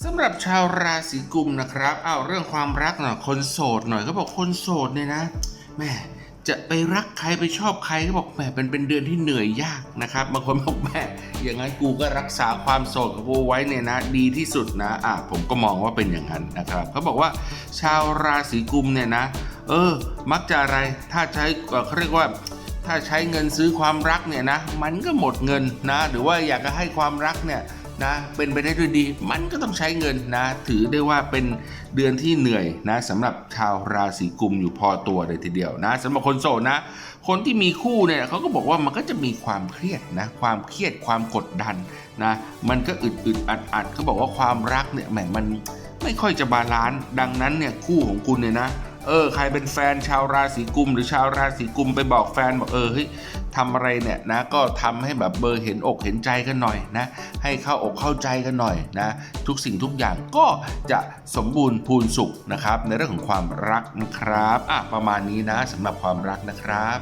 สำหรับชาวราศีกุมนะครับเอาเรื่องความรักหน่อยคนโสดหน่อยเขาบอกคนโสดเนี่ยนะแม่จะไปรักใครไปชอบใครเขาบอกแหมเป็นเป็นเดือนที่เหนื่อยยากนะครับบางคนบอกแม่อย่างนั้นกูก็รักษาความโสดของกูไว้เนี่ยนะ ดีที่สุดนะอะผมก็มองว่าเป็นอย่างนั้นนะครับเขาบอกว่าชาวราศีกุมเนี่ยนะ เออ มักจะอะไรถ้าใช้เขาเรียกว่า ถ้าใช้เงินซื้อความรักเนี่ยนะ มันก็หมดเงินนะ หรือว่าอยากจะให้ความรักเนี่ย นะเป็นไปได้ด้วยดี มันก็ต้องใช้เงินนะ ถือได้ว่าเป็นเดือนที่เหนื่อยนะสำหรับชาวราศีกุมอยู่พอตัวเลยทีเดียวนะสำหรับคนโสดนะ คนที่มีคู่เนี่ยเขาก็บอกว่ามันก็จะมีความเครียดนะความเครียดความกดดันนะมันก็อึดอึดอัดอัดเขาบอกว่าความรักเนี่ยแหมมันไม่ค่อยจะบาลานซ์ดังนั้นเนี่ยคู่ของคุณเนี่ยนะ เออใครเป็นแฟนชาวราศีกุม หรือชาวราศีกุมไปบอกแฟนบอกเออเฮ้ยทำอะไรเนี่ยนะก็ทำให้แบบเบอร์เห็นอกเห็นใจกันหน่อยนะให้เข้าอกเข้าใจกันหน่อยนะทุกสิ่งทุกอย่างก็จะสมบูรณ์พูนสุขนะครับในเรื่องของความรักนะครับอะประมาณนี้นะสำหรับความรักนะครับ